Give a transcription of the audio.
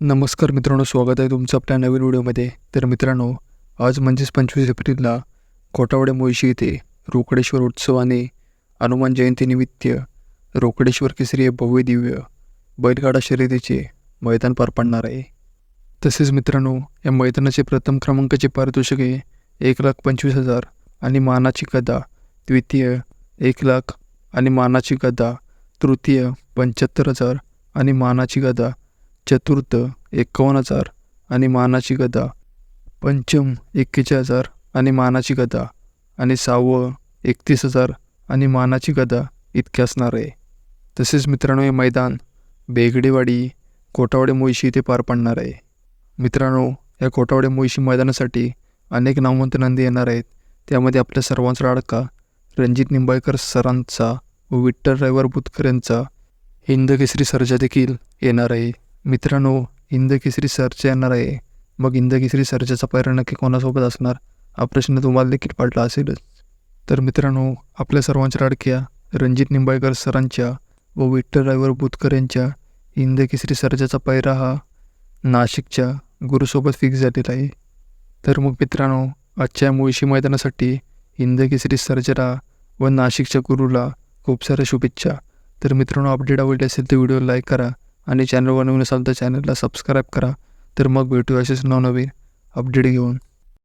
नमस्कार मित्रांनो स्वागत आहे तुमचं आपल्या नवीन व्हिडिओमध्ये. तर मित्रांनो आज म्हणजेच पंचवीस एप्रिलला कोटावडे मोळशी येथे रोकडेश्वर उत्सवाने हनुमान जयंतीनिमित्त रोकडेश्वर केसरी भव्य दिव्य बैलगाडा शर्यतीचे मैदान पार पडणार आहे. तसेच मित्रांनो या मैदानाचे प्रथम क्रमांकाचे पारितोषिक आहे एक लाख पंचवीस हजार आणि मानाची गदा द्वितीय एक लाख आणि मानाची गदा तृतीय पंच्याहत्तर हजार आणि मानाची गदा चतुर्थ एकावन्न हजार आणि मानाची गदा. पंचम एक्केचाळीस हजार आणि मानाची गदा. आणि सहावं एकतीस हजार आणि मानाची गदा इतके असणार. आहे तसेच मित्रांनो हे मैदान बेगडेवाडी कोटावडे मोईशी इथे पार पडणार आहे. मित्रांनो या कोटावडे मोईशी मैदानासाठी अनेक नामवंत नंदी येणार आहेत. त्यामध्ये आपल्या सर्वांचा लाडका रणजित निंबाळकर सरांचा व विठ्ठल ड्रायव्हर बुतकर यांचा हिंद केसरी सर्जा देखील येणार आहे. मित्रांनो इंदकेसरी केसरी सर्जा येणार आहे. मग इंदकेसरी केसरी सर्जाचा पैरा नक्की कोणासोबत असणार? हा प्रश्न तुम्हाला देखील पडला असेलच. तर मित्रांनो आपल्या सर्वांच्या लाडक्या रणजित निंबाळकर सरांच्या व विठ्ठल ड्रायव्हर बुतकर यांच्या इंदकेसरी सर्जाचा पैरा हा नाशिकच्या गुरुसोबत फिक्स झालेला आहे. तर मग मित्रांनो आजच्या मुळशी मैदानासाठी इंदकेसरी सर्जरा व नाशिकच्या गुरुला खूप साऱ्या शुभेच्छा. तर मित्रांनो अपडेट आवडली असेल तर व्हिडिओ लाईक करा. आणि चॅनलवर नवीन असाल तर चॅनलला सबस्क्राईब करा. तर मग भेटू असेच नवनवीन अपडेट घेऊन.